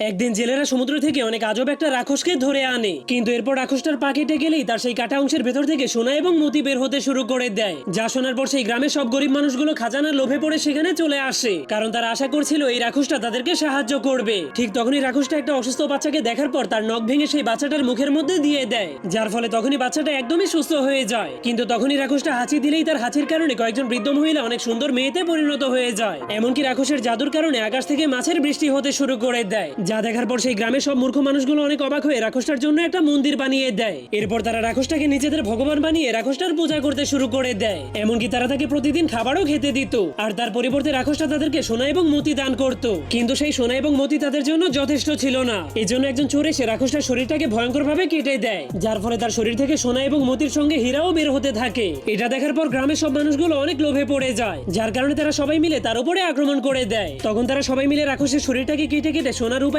একদিন জেলেরা সমুদ্র থেকে অনেক আজব একটা রাক্ষসকে ধরে আনে। কিন্তু এরপর রাক্ষসটার পা কেটে গেলেই তার সেই কাটা অংশের ভেতর থেকে সোনা এবং মতি বের হতে শুরু করে দেয়। যা শোনার পর সেই গ্রামের সব গরিব মানুষগুলো খাজানার লোভে পড়ে সেখানে চলে আসে। কারণ তারা আশা করছিল এই রাক্ষসটা তাদেরকে সাহায্য করবে। ঠিক তখনই রাক্ষসটা একটা অসুস্থ বাচ্চাকে দেখার পর তার নখ ভেঙে সেই বাচ্চাটার মুখের মধ্যে দিয়ে দেয়। যার ফলে তখনই বাচ্চাটা একদমই সুস্থ হয়ে যায়। কিন্তু তখনই রাক্ষসটা হাঁচি দিলেই তার হাঁচির কারণে কয়েকজন বৃদ্ধ মহিলা অনেক সুন্দর মেয়েতে পরিণত হয়ে যায়। এমনকি রাক্ষসের জাদুর কারণে আকাশ থেকে মাছের বৃষ্টি হতে শুরু করে দেয়। যা দেখার পর সেই গ্রামের সব মূর্খ মানুষগুলো অনেক অবাক হয়ে রাক্ষসটার জন্য একটা মন্দির বানিয়ে দেয়। এরপর তারা রাক্ষসটাকে নিজেদের ভগবান বানিয়ে রাক্ষসটার পূজা করতে শুরু করে দেয়। এমনকি তারা তাকে প্রতিদিন খাবারও খেতে দিত। আর তার পরিবর্তে রাক্ষসটা তাদেরকে সোনা এবং মতি দান করত। কিন্তু সেই সোনা এবং মতি তাদের জন্য যথেষ্ট ছিল না। এই জন্য একজন চোর এসে রাক্ষসটার শরীরটাকে ভয়ঙ্করভাবে কেটে দেয়। যার ফলে তার শরীর থেকে সোনা এবং মতির সঙ্গে হীরাও বের হতে থাকে। এটা দেখার পর গ্রামের সব মানুষগুলো অনেক লোভে পড়ে যায়। যার কারণে তারা সবাই মিলে তার উপরে আক্রমণ করে দেয়। তখন তারা সবাই মিলে রাক্ষসের শরীরটাকে কেটে কেটে সোনার উপায়